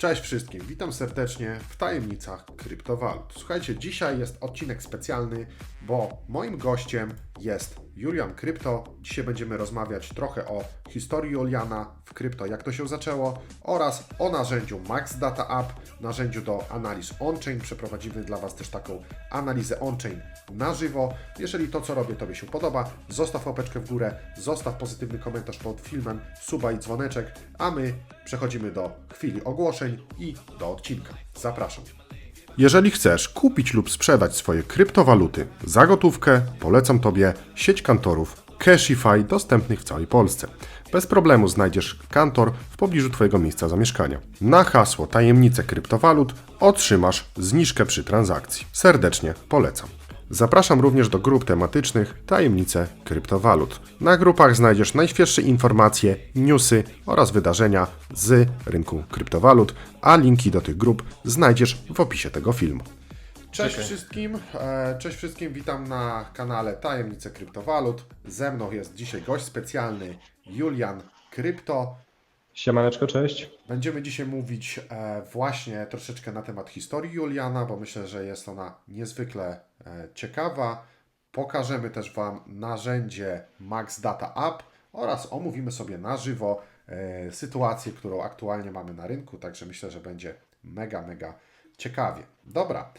Cześć wszystkim, witam serdecznie w tajemnicach kryptowalut. Słuchajcie, dzisiaj jest odcinek specjalny, bo moim gościem jest Julian Krypto. Dzisiaj będziemy rozmawiać trochę o historii Juliana w krypto, jak to się zaczęło oraz o narzędziu Max Data App, narzędziu do analiz on-chain. Przeprowadzimy dla Was też taką analizę on-chain na żywo. Jeżeli to, co robię, Tobie się podoba, zostaw łapeczkę w górę, zostaw pozytywny komentarz pod filmem, suba i dzwoneczek, a my przechodzimy do chwili ogłoszeń i do odcinka. Zapraszam. Jeżeli chcesz kupić lub sprzedać swoje kryptowaluty za gotówkę, polecam Tobie sieć kantorów Cashify dostępnych w całej Polsce. Bez problemu znajdziesz kantor w pobliżu Twojego miejsca zamieszkania. Na hasło tajemnice kryptowalut otrzymasz zniżkę przy transakcji. Serdecznie polecam. Zapraszam również do grup tematycznych Tajemnice kryptowalut. Na grupach znajdziesz najświeższe informacje, newsy oraz wydarzenia z rynku kryptowalut, a linki do tych grup znajdziesz w opisie tego filmu. Cześć wszystkim, e, cześć wszystkim, witam na kanale Tajemnice kryptowalut. Ze mną jest dzisiaj gość specjalny Julian Krypto. Siemaneczko, cześć. Będziemy dzisiaj mówić e, właśnie troszeczkę na temat historii Juliana, bo myślę, że jest ona niezwykle e, ciekawa. Pokażemy też Wam narzędzie Max Data App oraz omówimy sobie na żywo e, sytuację, którą aktualnie mamy na rynku, także myślę, że będzie mega, mega ciekawie. Dobra,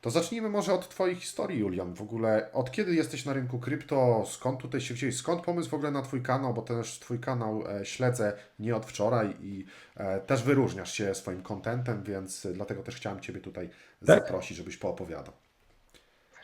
to zacznijmy może od Twojej historii, Julian. W ogóle od kiedy jesteś na rynku krypto? Skąd tutaj się wziąłeś? Skąd pomysł w ogóle na Twój kanał? Bo też Twój kanał e, śledzę nie od wczoraj i e, też wyróżniasz się swoim kontentem, więc dlatego też chciałem Ciebie tutaj Tak? zaprosić, żebyś poopowiadał.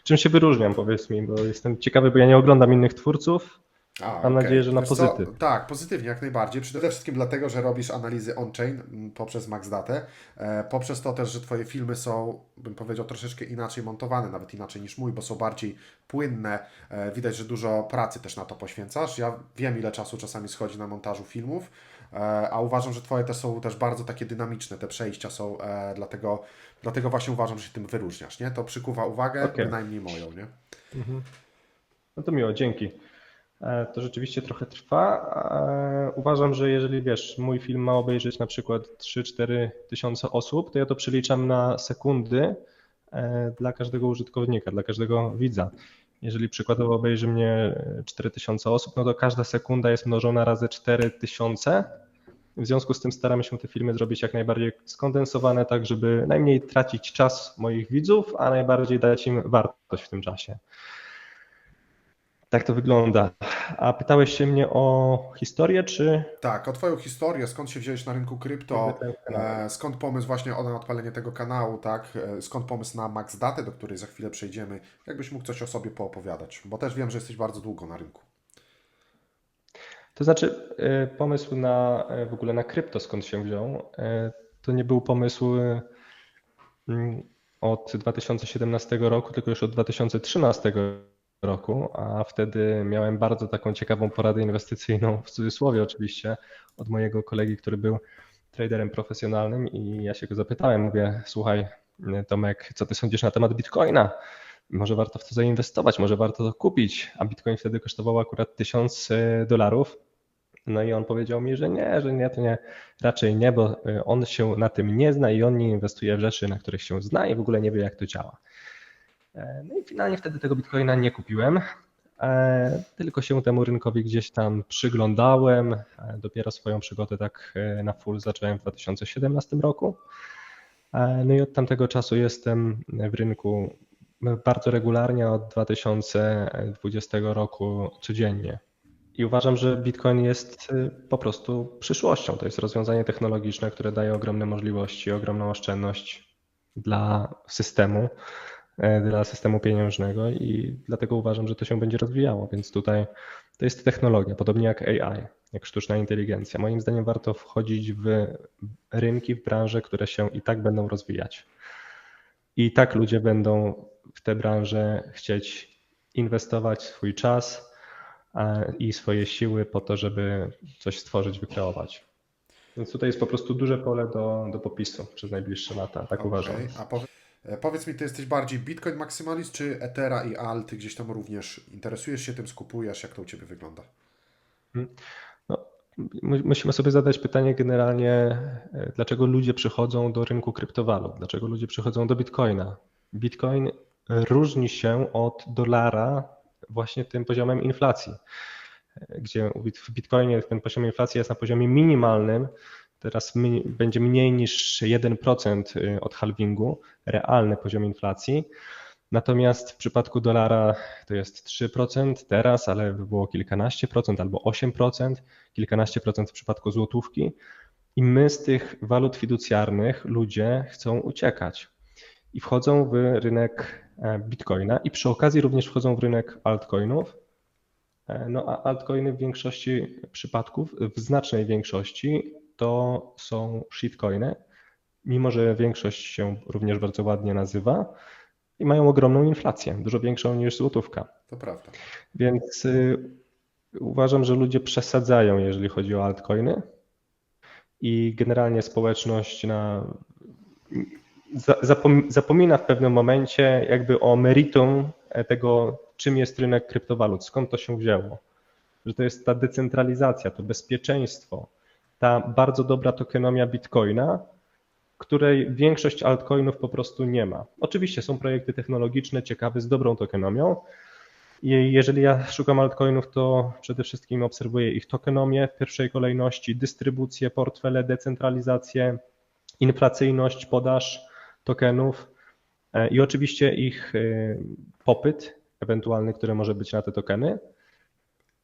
Czym się wyróżniam, powiedz mi, bo jestem ciekawy, bo ja nie oglądam innych twórców. A, Mam okej. nadzieję, że na Wiesz co? pozytyw. Tak, pozytywnie, jak najbardziej. Przede wszystkim dlatego, że robisz analizy on-chain poprzez MaxDatę. E, poprzez to też, że Twoje filmy są, bym powiedział, troszeczkę inaczej montowane, nawet inaczej niż mój, bo są bardziej płynne. E, widać, że dużo pracy też na to poświęcasz. Ja wiem, ile czasu czasami schodzi na montażu filmów, e, a uważam, że Twoje te są też bardzo takie dynamiczne, te przejścia są, e, dlatego, dlatego właśnie uważam, że się tym wyróżniasz, nie? To przykuwa uwagę, Okej. bynajmniej moją, nie? No to miło, dzięki. E, To rzeczywiście trochę trwa. E, Uważam, że jeżeli wiesz, mój film ma obejrzeć na przykład 3-4 tysiące osób, to ja to przeliczam na sekundy e, dla każdego użytkownika, dla każdego widza. Jeżeli przykładowo obejrzy mnie 4 tysiące osób, no to każda sekunda jest mnożona razy 4 tysiące. W związku z tym staramy się te filmy zrobić jak najbardziej skondensowane, tak żeby najmniej tracić czas moich widzów, a najbardziej dać im wartość w tym czasie. Tak to wygląda. A pytałeś się mnie o historię, czy Tak, o Twoją historię, skąd się wziąłeś na rynku krypto, e, skąd pomysł właśnie o- na odpalenie tego kanału, tak, e, skąd pomysł na Max Datę, do której za chwilę przejdziemy, jakbyś mógł coś o sobie poopowiadać, bo też wiem, że jesteś bardzo długo na rynku. To znaczy, y, pomysł na w ogóle na krypto skąd się wziął? To nie był pomysł mm, od 2017 roku, tylko już od 2013 roku, a wtedy miałem bardzo taką ciekawą poradę inwestycyjną, w cudzysłowie oczywiście, od mojego kolegi, który był traderem profesjonalnym i ja się go zapytałem, mówię, słuchaj Tomek, co ty sądzisz na temat Bitcoina? Może warto w to zainwestować, może warto to kupić, a Bitcoin wtedy kosztował akurat 1000 dolarów. No i on powiedział mi, że nie, że nie, to nie, raczej nie, bo y, on się na tym nie zna i on nie inwestuje w rzeczy, na których się zna i w ogóle nie wie, jak to działa. E, No i finalnie wtedy tego Bitcoina nie kupiłem, e, tylko się temu rynkowi gdzieś tam przyglądałem. E, Dopiero swoją przygodę tak na full zacząłem w 2017 roku. No i od tamtego czasu jestem w rynku bardzo regularnie od 2020 roku codziennie. I uważam, że Bitcoin jest po prostu przyszłością. To jest rozwiązanie technologiczne, które daje ogromne możliwości, ogromną oszczędność dla systemu, dla systemu pieniężnego i dlatego uważam, że to się będzie rozwijało. Więc tutaj to jest technologia, podobnie jak AI, jak sztuczna inteligencja. Moim zdaniem warto wchodzić w rynki, w branże, które się i tak będą rozwijać. I tak ludzie będą w te branże chcieć inwestować swój czas e, i swoje siły po to, żeby coś stworzyć, wykreować. Więc tutaj jest po prostu duże pole do, do popisu przez najbliższe lata, tak uważam. E, powiedz mi, ty jesteś bardziej Bitcoin maksymalist, czy Ethera i Alty gdzieś tam również interesujesz się tym, skupujesz, jak to u Ciebie wygląda? No, musimy sobie zadać pytanie generalnie, e, dlaczego ludzie przychodzą do rynku kryptowalut, dlaczego ludzie przychodzą do Bitcoina. Bitcoin różni się od dolara właśnie tym poziomem inflacji, e, gdzie w Bitcoinie ten poziom inflacji jest na poziomie minimalnym, teraz będzie mniej niż 1% y, od halvingu, realny poziom inflacji. Natomiast w przypadku dolara to jest 3% teraz, ale by było kilkanaście procent albo 8%, kilkanaście procent w przypadku złotówki. I my z tych walut fiducjarnych ludzie chcą uciekać i wchodzą w rynek e, bitcoina i przy okazji również wchodzą w rynek altcoinów. E, no a altcoiny w większości przypadków, w znacznej większości to są shitcoiny, mimo że większość się również bardzo ładnie nazywa i mają ogromną inflację, dużo większą niż złotówka. To prawda. Więc y, uważam, że ludzie przesadzają, jeżeli chodzi o altcoiny i generalnie społeczność na, zapomina w pewnym momencie jakby o meritum tego, czym jest rynek kryptowalut, skąd to się wzięło. Że to jest ta decentralizacja, to bezpieczeństwo, ta bardzo dobra tokenomia Bitcoina, której większość altcoinów po prostu nie ma. Oczywiście są projekty technologiczne ciekawe z dobrą tokenomią. I jeżeli ja szukam altcoinów, to przede wszystkim obserwuję ich tokenomię w pierwszej kolejności, dystrybucję, portfele, decentralizację, inflacyjność podaż tokenów e, i oczywiście ich e, popyt ewentualny, który może być na te tokeny.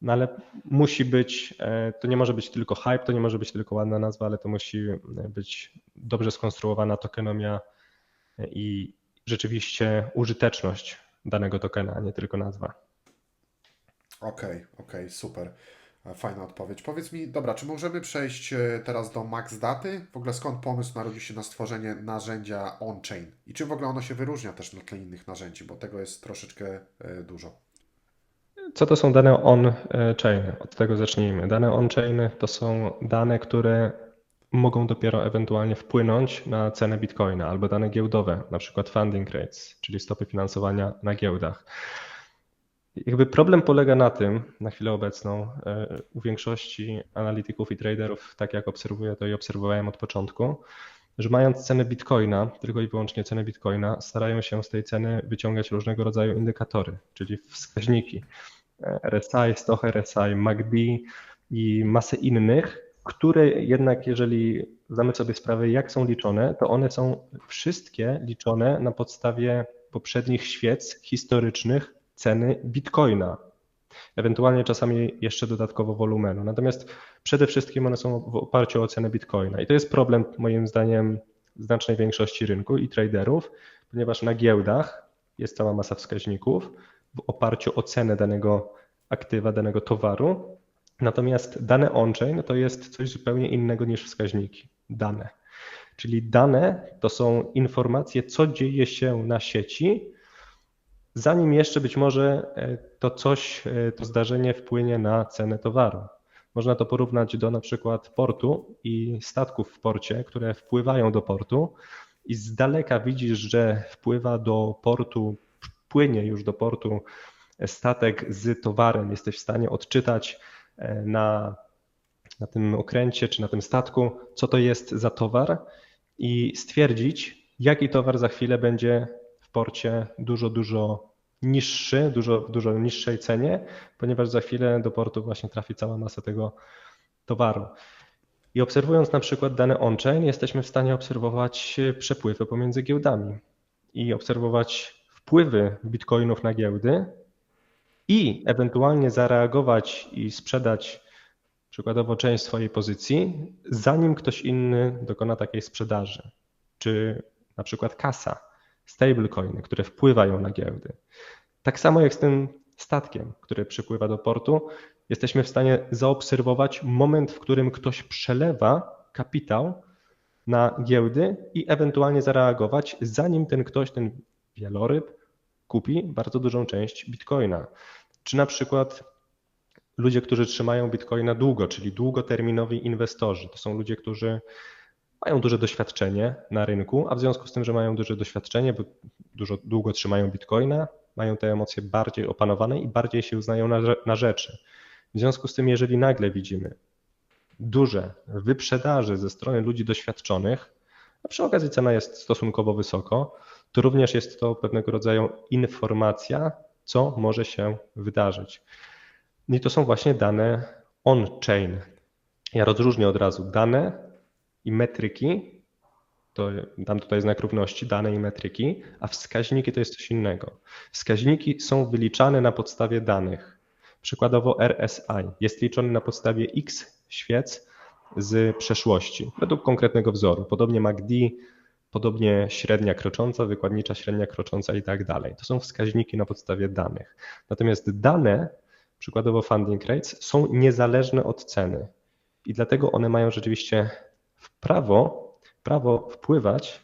No ale musi być, e, to nie może być tylko hype, to nie może być tylko ładna nazwa, ale to musi e, być dobrze skonstruowana tokenomia e, i rzeczywiście użyteczność danego tokena, a nie tylko nazwa. Okej, okay, okej, okay, super. Fajna odpowiedź. Powiedz mi, dobra, czy możemy przejść teraz do max daty? W ogóle skąd pomysł narodził się na stworzenie narzędzia on-chain? I czym w ogóle ono się wyróżnia też na tle innych narzędzi, bo tego jest troszeczkę dużo. Co to są dane on-chain? Od tego zacznijmy. Dane on-chain to są dane, które mogą dopiero ewentualnie wpłynąć na cenę bitcoina albo dane giełdowe, na przykład funding rates, czyli stopy finansowania na giełdach. Jakby problem polega na tym, na chwilę obecną, e, u większości analityków i traderów, tak jak obserwuję to i obserwowałem od początku, że mając cenę bitcoina, tylko i wyłącznie cenę bitcoina, starają się z tej ceny wyciągać różnego rodzaju indykatory, czyli wskaźniki. RSI, Stoch RSI, MACD i masę innych, które jednak, jeżeli zdamy sobie sprawę, jak są liczone, to one są wszystkie liczone na podstawie poprzednich świec historycznych ceny bitcoina. Ewentualnie czasami jeszcze dodatkowo wolumenu. Natomiast przede wszystkim one są w oparciu o cenę bitcoina. I to jest problem, moim zdaniem, znacznej większości rynku i traderów, ponieważ na giełdach jest cała masa wskaźników, w oparciu o cenę danego aktywa, danego towaru. Natomiast dane on-chain to jest coś zupełnie innego niż wskaźniki, dane. Czyli dane to są informacje, co dzieje się na sieci, zanim jeszcze być może e, to coś, e, to zdarzenie wpłynie na cenę towaru. Można to porównać do na przykład portu i statków w porcie, które wpływają do portu i z daleka widzisz, że wpływa do portu płynie już do portu statek z towarem, jesteś w stanie odczytać e, na, na tym okręcie czy na tym statku, co to jest za towar i stwierdzić, jaki towar za chwilę będzie w porcie dużo, dużo niższy, dużo, dużo niższej cenie, ponieważ za chwilę do portu właśnie trafi cała masa tego towaru. I obserwując na przykład dane on-chain, jesteśmy w stanie obserwować przepływy pomiędzy giełdami i obserwować wpływy bitcoinów na giełdy i ewentualnie zareagować i sprzedać przykładowo część swojej pozycji, zanim ktoś inny dokona takiej sprzedaży, czy na przykład kasa, stablecoiny, które wpływają na giełdy. Tak samo jak z tym statkiem, który przypływa do portu, jesteśmy w stanie zaobserwować moment, w którym ktoś przelewa kapitał na giełdy i ewentualnie zareagować, zanim ten ktoś, ten wieloryb kupi bardzo dużą część bitcoina. Czy na przykład ludzie, którzy trzymają bitcoina długo, czyli długoterminowi inwestorzy. To są ludzie, którzy mają duże doświadczenie na rynku, a w związku z tym, że mają duże doświadczenie, bo dużo długo trzymają bitcoina, mają te emocje bardziej opanowane i bardziej się uznają na, na rzeczy. W związku z tym, jeżeli nagle widzimy duże wyprzedaży ze strony ludzi doświadczonych, a przy okazji cena jest stosunkowo wysoko, to również jest to pewnego rodzaju informacja, co może się wydarzyć. I to są właśnie dane on-chain. Ja rozróżnię od razu dane i metryki. To dam tutaj znak równości, dane i metryki, a wskaźniki to jest coś innego. Wskaźniki są wyliczane na podstawie danych. Przykładowo RSI jest liczony na podstawie X świec z przeszłości, według konkretnego wzoru. Podobnie MACD, podobnie średnia krocząca, wykładnicza średnia krocząca i tak dalej. To są wskaźniki na podstawie danych. Natomiast dane, przykładowo funding rates, są niezależne od ceny i dlatego one mają rzeczywiście prawo, prawo wpływać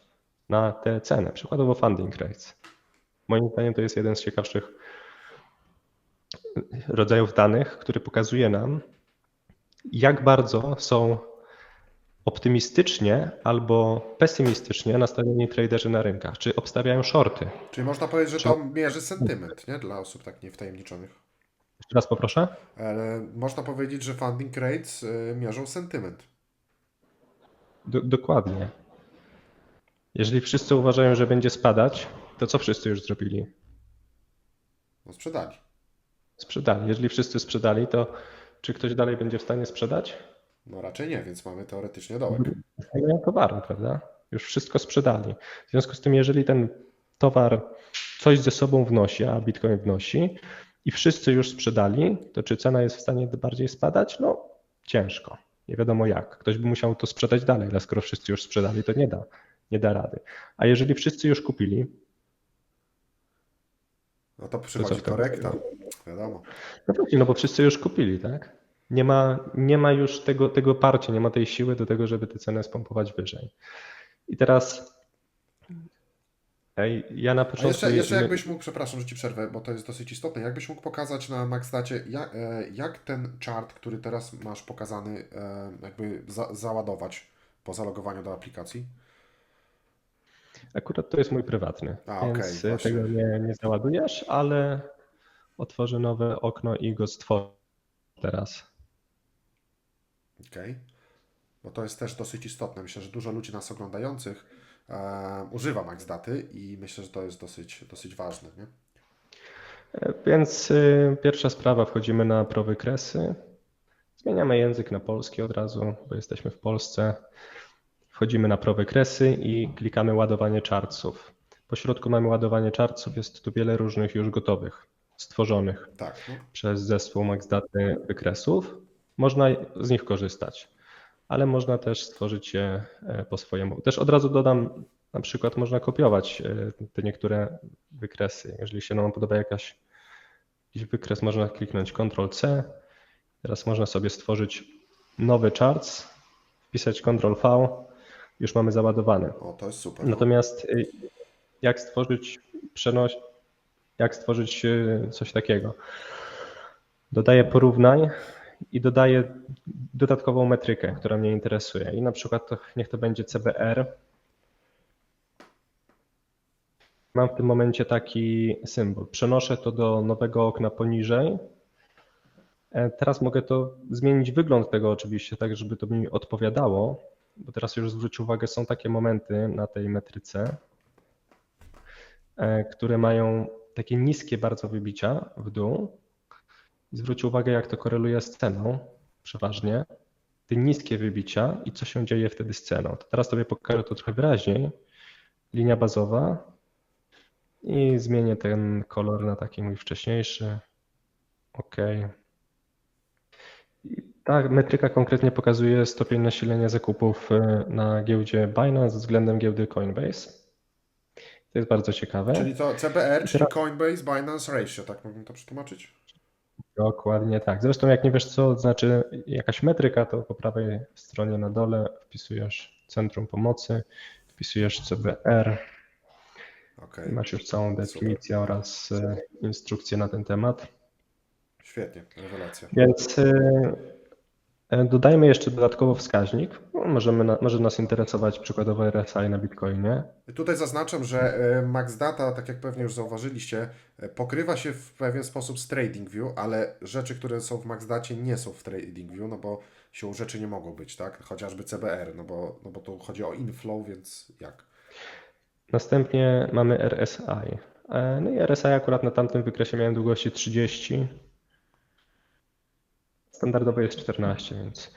na tę cenę, przykładowo funding rates. Moim zdaniem to jest jeden z ciekawszych rodzajów danych, który pokazuje nam, jak bardzo są optymistycznie albo pesymistycznie nastawieni traderzy na rynkach. Czy obstawiają shorty? Czyli można powiedzieć, że to mierzy sentyment, nie? Dla osób tak niewtajemniczonych. Jeszcze raz poproszę. Ale można powiedzieć, że funding rates y, mierzą sentyment. Do, dokładnie. Jeżeli wszyscy uważają, że będzie spadać, to co wszyscy już zrobili? No sprzedali. Sprzedali. Jeżeli wszyscy sprzedali, to czy ktoś dalej będzie w stanie sprzedać? No raczej nie, więc mamy teoretycznie dołek. Stawiają towaru, prawda? Już wszystko sprzedali. W związku z tym, jeżeli ten towar coś ze sobą wnosi, a Bitcoin wnosi i wszyscy już sprzedali, to czy cena jest w stanie bardziej spadać? No ciężko. Nie wiadomo jak. Ktoś by musiał to sprzedać dalej, ale skoro wszyscy już sprzedali, to nie da, nie da rady. A jeżeli wszyscy już kupili, No to przychodzi wtedy? korekta. Wiadomo. no właśnie, no bo wszyscy już kupili, tak? Nie ma, nie ma już tego, tego parcia, nie ma tej siły do tego, żeby tę cenę spompować wyżej. I teraz ja na A początku... jeszcze, jeszcze nie- jakbyś mógł, przepraszam, że ci przerwę, bo to jest dosyć istotne, jakbyś mógł pokazać na Maxdacie, jak, e, jak ten chart, który teraz masz pokazany, e, jakby za, załadować po zalogowaniu do aplikacji? Akurat to jest mój prywatny, A, więc właśnie. tego nie, nie załadujesz, ale otworzę nowe okno i go stworzę teraz. Okej. Bo to jest też dosyć istotne. Myślę, że dużo ludzi nas oglądających e, używa Maxdaty i myślę, że to jest dosyć, dosyć ważne. Nie? E, Więc y, pierwsza sprawa, wchodzimy na prowykresy. Zmieniamy język na polski od razu, bo jesteśmy w Polsce. Wchodzimy na prowykresy i klikamy ładowanie chartsów. Po środku mamy ładowanie chartsów, jest tu wiele różnych już gotowych, stworzonych Tak. Przez zespół MaxDaty wykresów. Można z nich korzystać, ale można też stworzyć je e, po swojemu. Też od razu dodam, na przykład można kopiować e, te niektóre wykresy. Jeżeli się nam podoba jakaś, jakiś wykres, można kliknąć Ctrl-C. Teraz można sobie stworzyć nowy charts, wpisać Ctrl-V, już mamy załadowany. O, to jest super. Natomiast y, jak stworzyć przenoś, jak stworzyć coś takiego? Dodaję porównań i dodaję dodatkową metrykę, która mnie interesuje. I na przykład to, niech to będzie CBR. Mam w tym momencie taki symbol. Przenoszę to do nowego okna poniżej. E, Teraz mogę to zmienić wygląd tego oczywiście, tak żeby to mi odpowiadało, bo teraz już zwróć uwagę, są takie momenty na tej metryce, e, które mają takie niskie bardzo wybicia w dół. I zwróć uwagę, jak to koreluje z ceną przeważnie. Te niskie wybicia i co się dzieje wtedy z ceną. To teraz Tobie pokażę to trochę wyraźniej. Linia bazowa i zmienię ten kolor na taki mój wcześniejszy. OK. I ta metryka konkretnie pokazuje stopień nasilenia zakupów e, na giełdzie Binance względem giełdy Coinbase. To jest bardzo ciekawe. Czyli to CBR, czyli Coinbase Binance Ratio, tak mógłbym to przetłumaczyć? Dokładnie tak. Zresztą jak nie wiesz co znaczy jakaś metryka, to po prawej stronie na dole wpisujesz Centrum Pomocy, wpisujesz CBR i masz już całą definicję oraz e, instrukcję na ten temat. świetnie, rewelacja. Więc E, Dodajmy jeszcze dodatkowo wskaźnik. No, Możemy, na- może nas interesować przykładowo RSI na Bitcoinie. Tutaj zaznaczam, że e, Max Data, tak jak pewnie już zauważyliście, e, pokrywa się w pewien sposób z TradingView, ale rzeczy, które są w Max Dacie nie są w TradingView, no bo siłą rzeczy nie mogą być, tak? Chociażby CBR, no bo, no bo tu chodzi o inflow, więc jak? Następnie mamy RSI. E, No i RSI akurat na tamtym wykresie miałem długości 30. Standardowo jest 14, więc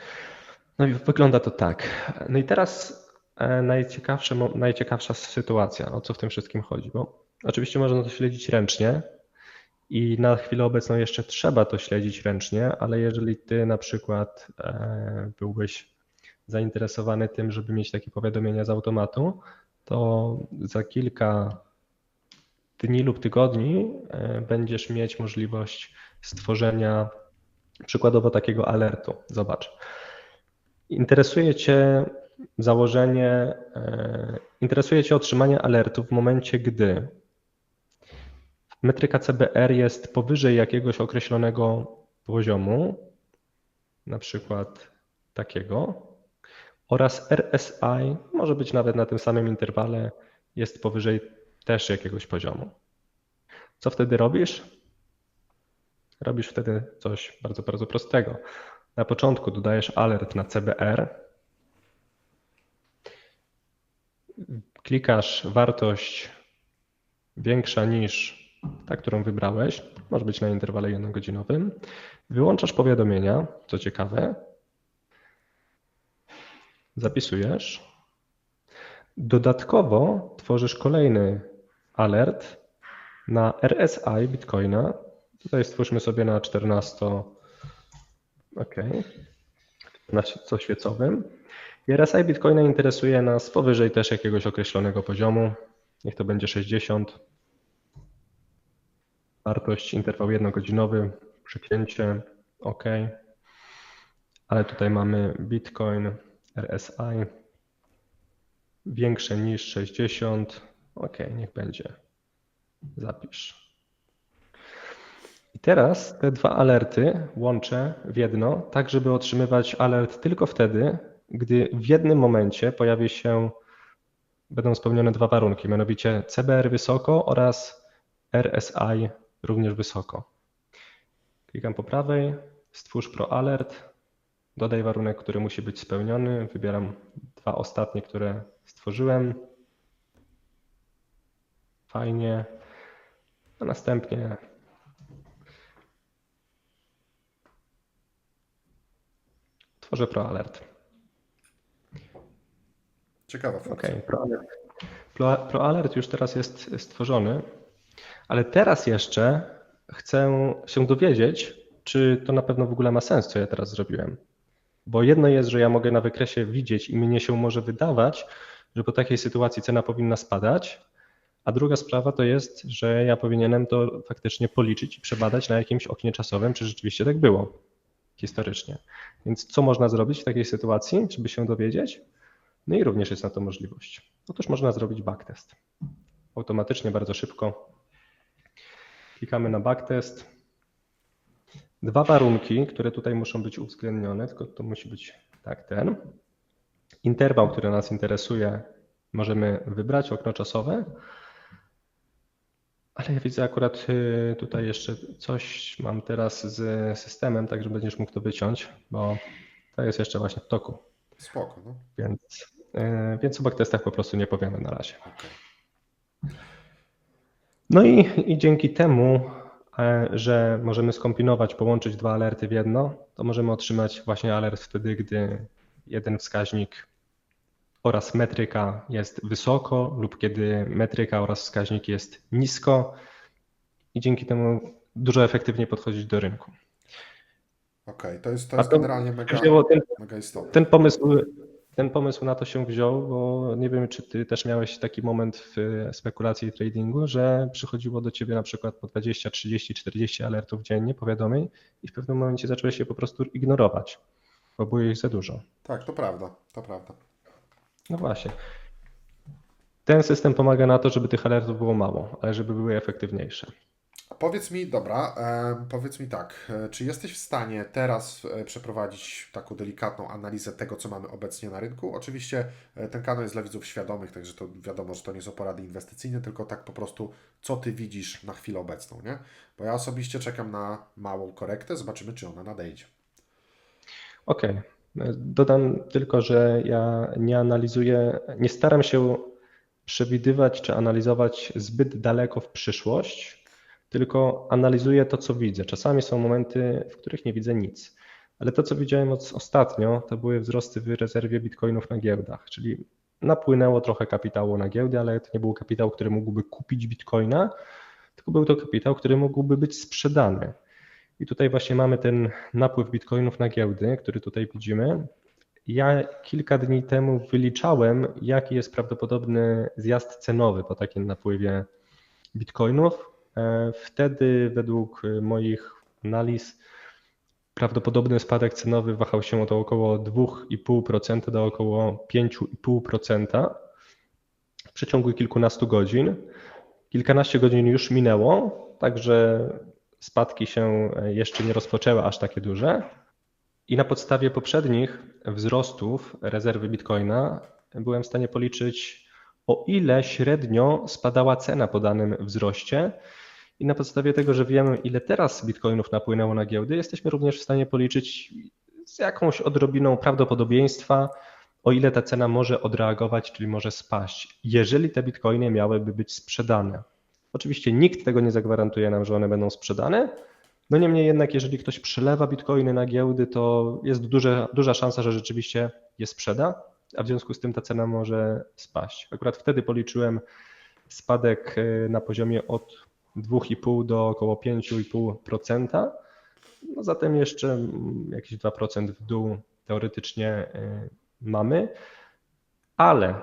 no i wygląda to tak. No i teraz e, najciekawsze, najciekawsza sytuacja, o co w tym wszystkim chodzi, bo oczywiście można to śledzić ręcznie i na chwilę obecną jeszcze trzeba to śledzić ręcznie, ale jeżeli ty na przykład e, byłbyś zainteresowany tym, żeby mieć takie powiadomienia z automatu, to za kilka dni lub tygodni e, będziesz mieć możliwość stworzenia przykładowo takiego alertu. Zobacz. Interesuje Cię założenie, e, interesuje Cię otrzymanie alertu w momencie, gdy metryka CBR jest powyżej jakiegoś określonego poziomu, na przykład takiego, oraz RSI może być nawet na tym samym interwale, jest powyżej też jakiegoś poziomu. Co wtedy robisz? Robisz wtedy coś bardzo, bardzo prostego. Na początku dodajesz alert na CBR, klikasz wartość większa niż ta, którą wybrałeś, może być na interwale jednogodzinowym, wyłączasz powiadomienia, co ciekawe, zapisujesz. Dodatkowo tworzysz kolejny alert na RSI Bitcoina. Tutaj stwórzmy sobie na 14, ok, na co świecowym. I RSI Bitcoina interesuje nas powyżej też jakiegoś określonego poziomu. Niech to będzie 60. Wartość interwał jednogodzinowy, przepięcie, ok. Ale tutaj mamy Bitcoin RSI większe niż 60. Ok, niech będzie. Zapisz. Teraz te dwa alerty łączę w jedno, tak żeby otrzymywać alert tylko wtedy, gdy w jednym momencie pojawi się, będą spełnione dwa warunki, mianowicie CBR wysoko oraz RSI również wysoko. Klikam po prawej, stwórz Pro Alert, dodaj warunek, który musi być spełniony. Wybieram dwa ostatnie, które stworzyłem. Fajnie. A następnie tworzę Pro Alert. Ciekawa funkcja. Pro Alert. Pro, Pro Alert już teraz jest stworzony, ale teraz jeszcze chcę się dowiedzieć, czy to na pewno w ogóle ma sens, co ja teraz zrobiłem. Bo jedno jest, że ja mogę na wykresie widzieć i mnie się może wydawać, że po takiej sytuacji cena powinna spadać, a druga sprawa to jest, że ja powinienem to faktycznie policzyć i przebadać na jakimś oknie czasowym, czy rzeczywiście tak było historycznie. Więc co można zrobić w takiej sytuacji, żeby się dowiedzieć? No i również jest na to możliwość. Otóż można zrobić backtest. Automatycznie, bardzo szybko. Klikamy na backtest. Dwa warunki, które tutaj muszą być uwzględnione, tylko to musi być tak ten. Interwał, który nas interesuje, możemy wybrać, okno czasowe. Ale ja widzę akurat y, tutaj jeszcze coś mam teraz z systemem, także będziesz mógł to wyciąć, bo to jest jeszcze właśnie w toku. Spoko, no. Więc, yy, więc o backtestach po prostu nie powiemy na razie. No i, i dzięki temu, e, że możemy skombinować, połączyć dwa alerty w jedno, to możemy otrzymać właśnie alert wtedy, gdy jeden wskaźnik oraz metryka jest wysoko lub kiedy metryka oraz wskaźnik jest nisko i dzięki temu dużo efektywniej podchodzić do rynku. Okej, to jest, to jest to generalnie mega, ten, mega istotne. ten pomysł, ten pomysł na to się wziął, bo nie wiem, czy ty też miałeś taki moment w spekulacji i tradingu, że przychodziło do ciebie na przykład po 20, 30, 40 alertów dziennie, powiadomień i w pewnym momencie zacząłeś je po prostu ignorować, bo było ich za dużo. Tak, to prawda, to prawda. No właśnie. Ten system pomaga na to, żeby tych alertów było mało, ale żeby były efektywniejsze. Powiedz mi, dobra, em, powiedz mi tak, e, czy jesteś w stanie teraz e, przeprowadzić taką delikatną analizę tego, co mamy obecnie na rynku? Oczywiście e, ten kanał jest dla widzów świadomych, także to wiadomo, że to nie są porady inwestycyjne, tylko tak po prostu, co ty widzisz na chwilę obecną, nie? Bo ja osobiście czekam na małą korektę, zobaczymy, czy ona nadejdzie. Okej. Dodam tylko, że ja nie analizuję, nie staram się przewidywać czy analizować zbyt daleko w przyszłość, tylko analizuję to, co widzę. Czasami są momenty, w których nie widzę nic. Ale to, co widziałem ostatnio, to były wzrosty w rezerwie bitcoinów na giełdach, czyli napłynęło trochę kapitału na giełdę, ale to nie był kapitał, który mógłby kupić bitcoina, tylko był to kapitał, który mógłby być sprzedany. I tutaj właśnie mamy ten napływ bitcoinów na giełdy, który tutaj widzimy. Ja kilka dni temu wyliczałem, jaki jest prawdopodobny zjazd cenowy po takim napływie bitcoinów. E, Wtedy, według moich analiz, prawdopodobny spadek cenowy wahał się od około 2,5% do około 5,5% w przeciągu kilkunastu godzin. Kilkanaście godzin już minęło, także spadki się jeszcze nie rozpoczęły aż takie duże. I na podstawie poprzednich wzrostów rezerwy Bitcoina byłem w stanie policzyć, o ile średnio spadała cena po danym wzroście. I na podstawie tego, że wiemy, ile teraz bitcoinów napłynęło na giełdy, jesteśmy również w stanie policzyć z jakąś odrobiną prawdopodobieństwa, o ile ta cena może odreagować, czyli może spaść, jeżeli te bitcoiny miałyby być sprzedane. Oczywiście nikt tego nie zagwarantuje nam, że one będą sprzedane. No niemniej jednak, jeżeli ktoś przelewa bitcoiny na giełdy, to jest duże, duża szansa, że rzeczywiście je sprzeda, a w związku z tym ta cena może spaść. Akurat wtedy policzyłem spadek y, na poziomie od 2,5 do około 5,5%. No zatem jeszcze mm, jakieś 2% w dół teoretycznie y, mamy, ale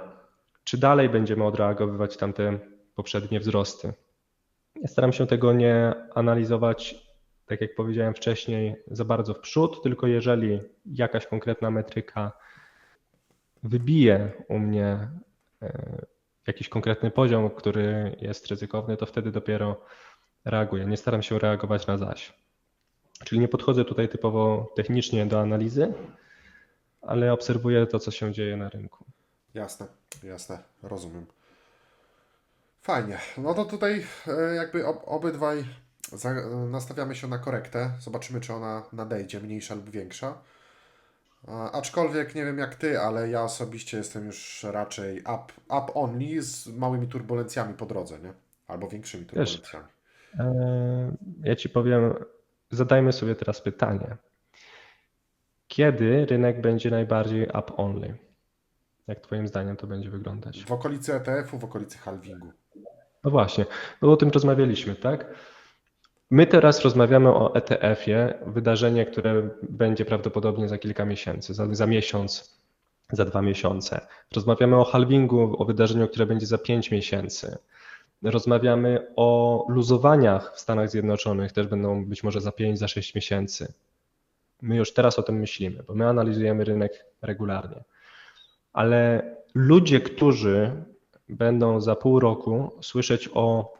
czy dalej będziemy odreagowywać tamte poprzednie wzrosty? Ja staram się tego nie analizować, tak jak powiedziałem wcześniej, za bardzo w przód, tylko jeżeli jakaś konkretna metryka wybije u mnie e, jakiś konkretny poziom, który jest ryzykowny, to wtedy dopiero reaguję. Nie staram się reagować na zaś. Czyli nie podchodzę tutaj typowo technicznie do analizy, ale obserwuję to, co się dzieje na rynku. Jasne, jasne, rozumiem. Fajnie. No to tutaj e, jakby ob, obydwaj nastawiamy się na korektę. Zobaczymy, czy ona nadejdzie, mniejsza lub większa. Aczkolwiek nie wiem jak ty, ale ja osobiście jestem już raczej up, up only z małymi turbulencjami po drodze, nie? Albo większymi turbulencjami. E, Ja ci powiem, zadajmy sobie teraz pytanie. Kiedy rynek będzie najbardziej up only? Jak Twoim zdaniem to będzie wyglądać? W okolicy ETF-u, w okolicy halvingu. No właśnie, no o tym rozmawialiśmy, tak? My teraz rozmawiamy o ETF-ie, wydarzenie, które będzie prawdopodobnie za kilka miesięcy, za, za miesiąc, za dwa miesiące. Rozmawiamy o halvingu, o wydarzeniu, które będzie za pięć miesięcy. Rozmawiamy o luzowaniach w Stanach Zjednoczonych, też będą być może za pięć, za sześć miesięcy. My już teraz o tym myślimy, bo my analizujemy rynek regularnie. Ale ludzie, którzy będą za pół roku słyszeć o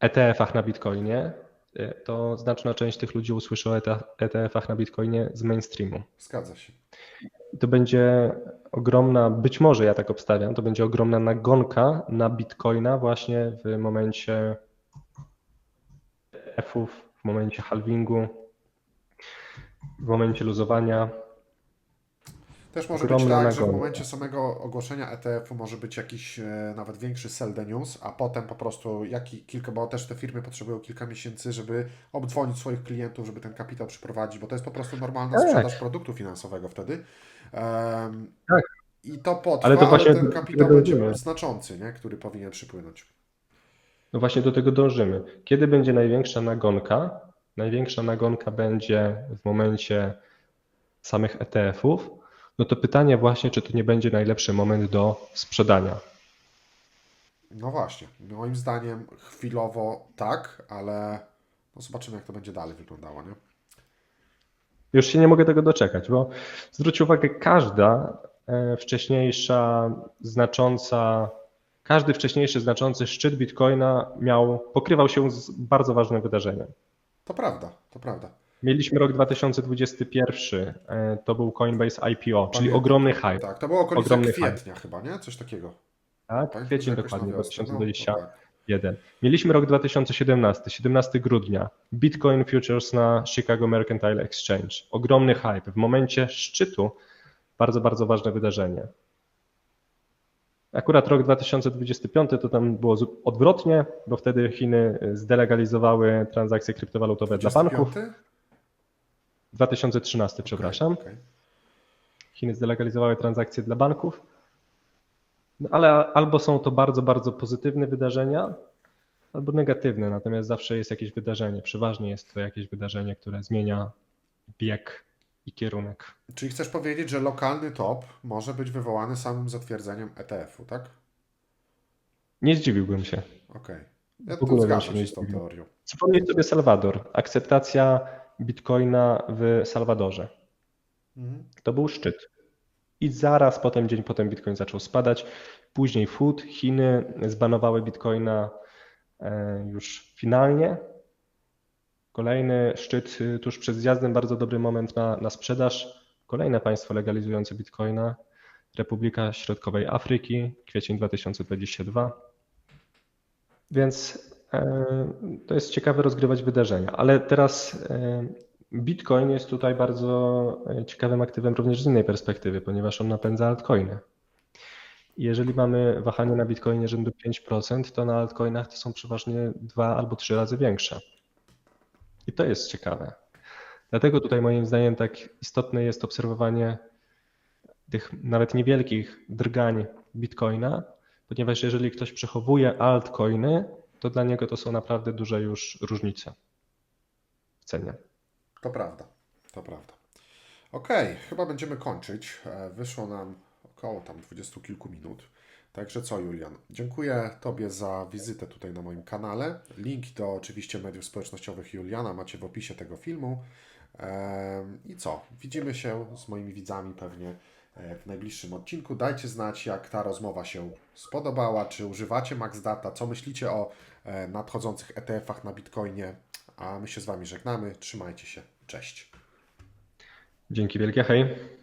ETF-ach na Bitcoinie, y, to znaczna część tych ludzi usłyszy o ETF-ach na Bitcoinie z mainstreamu. Zgadza się. To będzie ogromna, być może ja tak obstawiam, to będzie ogromna nagonka na Bitcoina właśnie w momencie ETF-ów, w momencie halvingu, w momencie luzowania. Też może być tak, że w momencie samego ogłoszenia ETF-u może być jakiś e, nawet większy sell the news, a potem po prostu jaki, kilka, bo też te firmy potrzebują kilka miesięcy, żeby obdzwonić swoich klientów, żeby ten kapitał przyprowadzić, bo to jest po prostu normalna Tak. sprzedaż produktu finansowego wtedy. Tak. I to potrwa, Ale ale, to właśnie ten do- kapitał będzie znaczący, nie? który powinien przypłynąć. No właśnie do tego dążymy. Kiedy będzie największa nagonka? Największa nagonka będzie w momencie samych ETF-ów. No to pytanie właśnie, czy to nie będzie najlepszy moment do sprzedania. No właśnie, moim zdaniem chwilowo tak, ale no zobaczymy jak to będzie dalej wyglądało, nie? Już się nie mogę tego doczekać, bo zwróć uwagę, każda e, wcześniejsza znacząca każdy wcześniejszy znaczący szczyt Bitcoina miał, pokrywał się z bardzo ważnym wydarzeniem. To prawda, to prawda. Mieliśmy rok 2021, e, to był Coinbase IPO, czyli ogromny hype. Tak, to było okolice Ogromny hype. kwietnia chyba, nie? Coś takiego. Tak, Pamiętam, kwiecień dokładnie, wiosnę. No, 2021. no. Mieliśmy rok 2017, 17 grudnia, Bitcoin Futures na Chicago Mercantile Exchange. Ogromny hype. W momencie szczytu bardzo, bardzo ważne wydarzenie. Akurat rok 2025 to tam było odwrotnie, bo wtedy Chiny zdelegalizowały transakcje kryptowalutowe dla banków. 25? 2013, przepraszam. Okej. Chiny zdelegalizowały transakcje dla banków, no ale albo są to bardzo, bardzo pozytywne wydarzenia, albo negatywne, natomiast zawsze jest jakieś wydarzenie, przeważnie jest to jakieś wydarzenie, które zmienia bieg i kierunek. Czyli chcesz powiedzieć, że lokalny top może być wywołany samym zatwierdzeniem ETF-u, tak? Nie zdziwiłbym się. Okej. Ja W ogóle się z tą teorią. Przypomnij sobie Salwador, akceptacja bitcoina w Salwadorze. Mhm. To był szczyt. I zaraz potem, dzień potem Bitcoin zaczął spadać. Później Food, Chiny zbanowały Bitcoina e, już finalnie. Kolejny szczyt y, tuż przed zjazdem, bardzo dobry moment na, na sprzedaż. Kolejne państwo legalizujące Bitcoina, Republika Środkowej Afryki, kwiecień 2022. Więc e, to jest ciekawe rozgrywać wydarzenia. Ale teraz e, Bitcoin jest tutaj bardzo e, ciekawym aktywem również z innej perspektywy, ponieważ on napędza altcoiny. Jeżeli mamy wahanie na Bitcoinie rzędu 5%, to na altcoinach to są przeważnie dwa albo trzy razy większe. I to jest ciekawe. Dlatego tutaj moim zdaniem tak istotne jest obserwowanie tych nawet niewielkich drgań Bitcoina, ponieważ jeżeli ktoś przechowuje altcoiny, to dla niego to są naprawdę duże już różnice w cenie. To prawda, to prawda. Okej, chyba będziemy kończyć. E, Wyszło nam około tam dwudziestu kilku minut. Także co, Julian? Dziękuję Tobie za wizytę tutaj na moim kanale. Link do oczywiście mediów społecznościowych Juliana macie w opisie tego filmu. Em, I co? Widzimy się z moimi widzami pewnie e, w najbliższym odcinku. Dajcie znać, jak ta rozmowa się spodobała, czy używacie MaxData, co myślicie o e, nadchodzących ETF-ach na Bitcoinie. A my się z Wami żegnamy. Trzymajcie się. Cześć. Dzięki wielkie, hej.